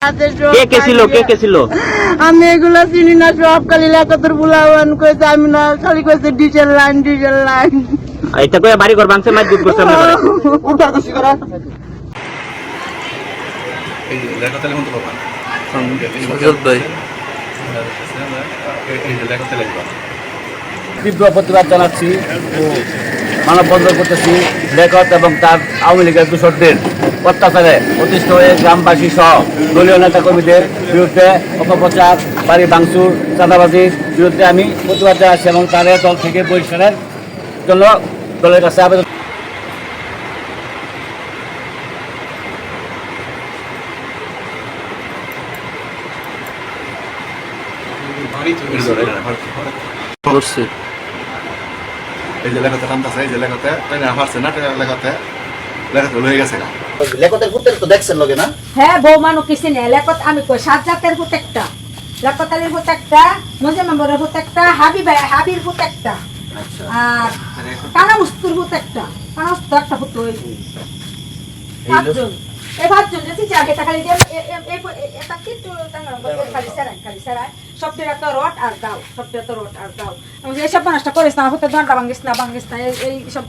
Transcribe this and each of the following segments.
কে কে ছিল? কে কে ছিল? আমি এগুলো চিনি না সব খালি লেখাতর বুলাওয়ান কইছে আমি না খালি কইছে ডিজেল লাইন ডিজেল লাইন। এটা কয়ে বাড়ি ঘর ভাঙছে মাছ দুধ করছে আপনারা এই লেখাতে লিখুন বাবা সুজল ভাই এই লেখাতে তীব্র প্রতিবাদ জানাচ্ছি ও মানববন্ধন করতেছি লেখক এবং তার আওয়ামী লীগের দূষকদের অত্যাচারে অতিষ্ঠ হয়ে গ্রামবাসী সহ দলীয় নেতা কর্মীদের বিরুদ্ধে অপপ্রচার বাড়ি ভাঙচুর চাঁদাবাজির বিরুদ্ধে আমি প্রতিবাদ জানাচ্ছি এবং তাদের দল থেকে বহিষ্কারের জন্য দলের কাছে আবেদন করছি। এই যে লেখাতে টানতেছে এই যে লেখাতে লেখাতে। লেখাতে লয়ে গেছে গা। লেখতের তো দেখছেন লগে না? হ্যাঁ বৌমানো কিছু নেই লেখত আমি কই? সাত জাতের ভূত একটা লেখতালির ভূত একটা মজে মেম্বরের ভূত একটা হাবি হাবির ভূত একটা আর কানা মুস্তুর ভূত একটা। কানা মুস্তুর একটা ভূত ওই পাঁচজন এই পাঁচজন যদি জাগে তা খালি এটা খালি খালি সবটির একটা আর সবটির একটা আর এইসব মানুষটা করিস না হতে দণ্ডা ভাঙ্গিস না ভাঙ্গিস না এই এই সব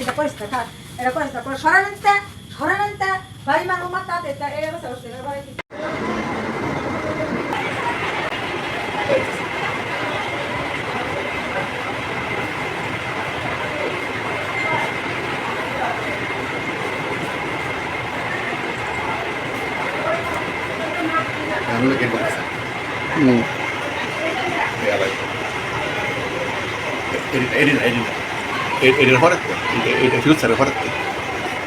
এটা করিস না খা এটা করিস না করে সরানতে সরানতে বাড়ি মানুষ মাতা দেতা এই অবস্থা হচ্ছে এবার বাড়ি আমি লেখে বলতেছে হুম এই আলাই এডিট এডিট এডিট এডিট হরে এই ফিউচারে হরে এই আলাদা এই তারে এই লেখাতে লিখুন তো বাবা সুজল ভাই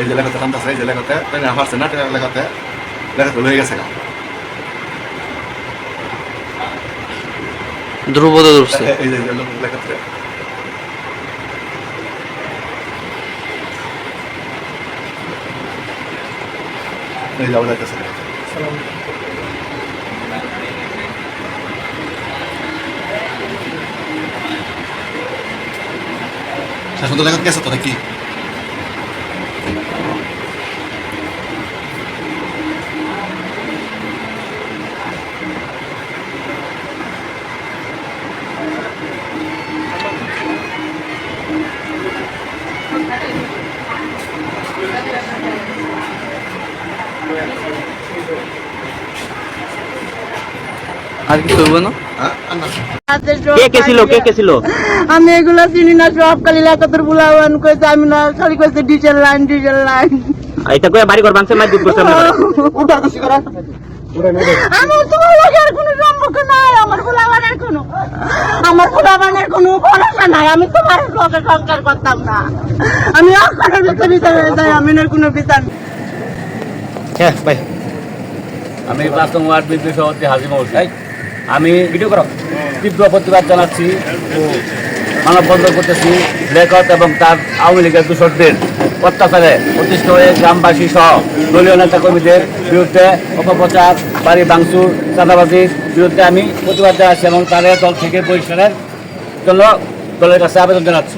এই যে লেখাতে টানতেছে এই যে লেখাতে ট্রেনে হারছে না ট্রেনে লেখাতে লেখাতে লয়ে গেছে গা। ধ্রুপদে ধরছে। এই যে লেখাতে। এই যে আবার যাইতেছে শাসন তো লেখাতে গেছে তো নাকি? আর কি করব না? হ্যাঁ আর না কে কে ছিল কে কে ছিল? আমি এগুলো চিনি না সব খালি লেখাতর বুলাওয়ান কইছে আমি না খালি কইছে ডিজেল লাইন ডিজেল লাইন। এটা কয়ে বাড়ি ঘর ভাঙছে মাছ দুধ করছে আপনারা আমার তোমার লগে আর কোনো সম্পর্ক নাই আমার বুলাওয়ানের কোনো আমার বুলাওয়ানের কোনো ভরসা নাই আমি তোমার লগে সংসার করতাম না। আমি আপনার ভিতরে ভিতরে যাই আমি এর কোনো বিচার নেই। হ্যাঁ ভাই। আমি ওয়ার্ড বিদ্যুৎ সভাপতি হাজিম হোসেন আমি ভিডিও করো। তীব্র প্রতিবাদ জানাচ্ছি ও মানববন্ধন করতেছি। লেখক এবং তার আওয়ামী লীগের দূষকদের অত্যাচারে প্রতিষ্ঠিত হয়ে গ্রামবাসী সহ দলীয় নেতা কর্মীদের বিরুদ্ধে অপপ্রচার, বাড়ি ভাঙচুর চাঁদাবাজির বিরুদ্ধে আমি প্রতিবাদ জানাচ্ছি এবং তাদের দল থেকে পরিষ্কারের জন্য দলের কাছে আবেদন জানাচ্ছি।